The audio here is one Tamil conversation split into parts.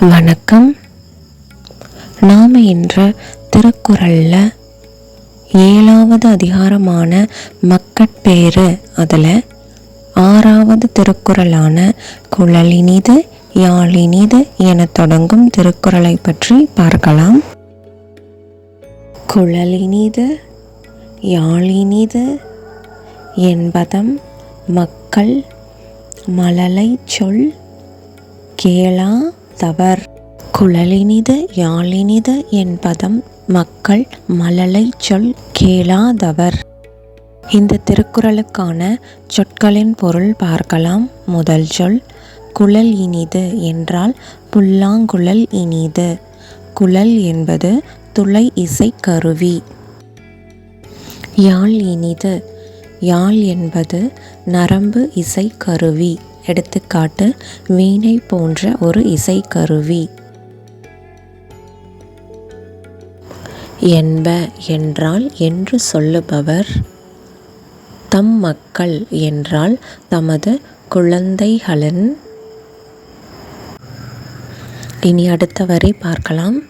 வணக்கம். நாம் இன்று திருக்குறளில் ஏழாவது அதிகாரமான மக்கட்பேறு அதில் ஆறாவது திருக்குறளான குழலினிது யாழினிது என தொடங்கும் திருக்குறளை பற்றி பார்க்கலாம். குழலினிது யாழினிது என்பதம் மக்கள் மழலைச் சொல் கேளா தவர் குழலினிது யாழினிது என்பதம் மக்கள் மலலை சொல் கேளாதவர். இந்த திருக்குறளுக்கான சொற்களின் பொருள் பார்க்கலாம். முதல் சொல் குழல் இனிது என்றால் புல்லாங்குழல் இனிது. குழல் என்பது துளை இசை கருவி. யாழ் இனிது யாழ் என்பது நரம்பு இசை கருவி. எடுத்துக்காட்டு வீணை போன்ற ஒரு இசைக்கருவி. என்ப என்றால் என்று சொல்லுபவர். தம் மக்கள் என்றால் தமது குழந்தைகளின். இனி அடுத்த வரை பார்க்கலாம்.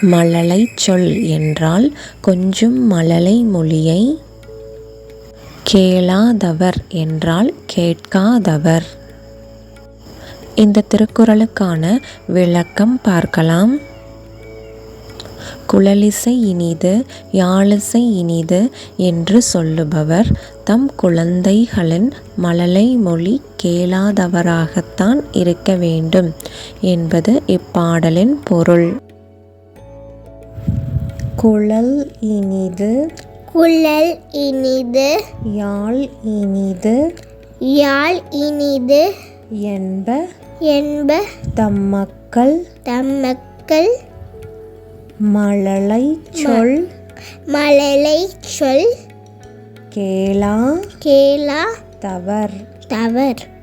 மழலை சொல் என்றால் கொஞ்சம் மழலை மொழியை. கேளாதவர் என்றால் கேட்காதவர். இந்த திருக்குறளுக்கான விளக்கம் பார்க்கலாம். குழலிசை இனிது யாழிசை இனிது என்று சொல்லுபவர் தம் குழந்தைகளின் மழலை மொழி கேளாதவராகத்தான் இருக்க வேண்டும் என்பது இப்பாடலின் பொருள். குழல் இனிது குழல் இனிது. யாழ் இனிது. யாழ் இனிது. என்ப. என்ப. தம் மக்கள் தம் மக்கள் மழலை சொல். மழலை சொல். கேளா. கேளா. தவர். தவர்.